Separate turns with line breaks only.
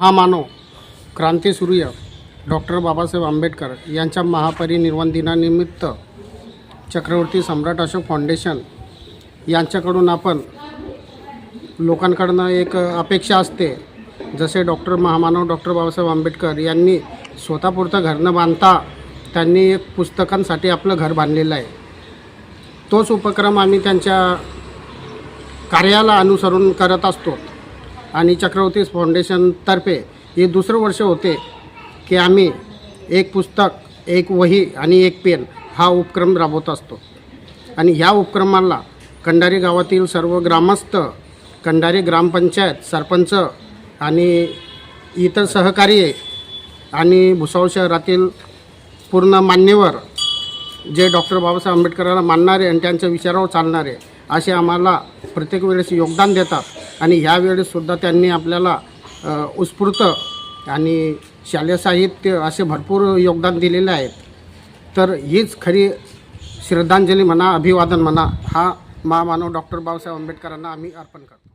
हा मानव क्रांतीसूर्य डॉक्टर बाबासाहेब आंबेडकर यांच्या महापरिनिर्वाण दिनानिमित्त चक्रवर्ती सम्राट अशोक फाउंडेशन यांच्याकडून आपण लोकांकडनं एक अपेक्षा असते. जसे डॉक्टर महामानव डॉक्टर बाबासाहेब आंबेडकर यांनी स्वतःपुरतं घर न बांधता त्यांनी एक पुस्तकांसाठी आपलं घर बांधलेलं आहे. तोच उपक्रम आम्ही त्यांच्या कार्याला अनुसरून करत असतो. आणि चक्रवर्ती फाउंडेशनतर्फे हे दुसरं वर्ष होते की आम्ही एक पुस्तक एक वही आणि एक पेन हा उपक्रम राबवत असतो. आणि ह्या उपक्रमाला कंडारी गावातील सर्व ग्रामस्थ कंडारी ग्रामपंचायत सरपंच आणि इतर सहकारी आणि भुसावळ शहरातील पूर्ण मान्यवर जे डॉक्टर बाबासाहेब आंबेडकरांना मानणारे आणि त्यांच्या विचारावर चालणारे असे आम्हाला प्रत्येक वेळेस योगदान देतात. आणि ह्यावेळेससुद्धा त्यांनी आपल्याला उत्स्फूर्त आणि शालेय साहित्य असे भरपूर योगदान दिलेले आहेत. तर हीच खरी श्रद्धांजली म्हणा अभिवादन म्हणा हा महामानव डॉक्टर बाबासाहेब आंबेडकरांना आम्ही अर्पण करतो.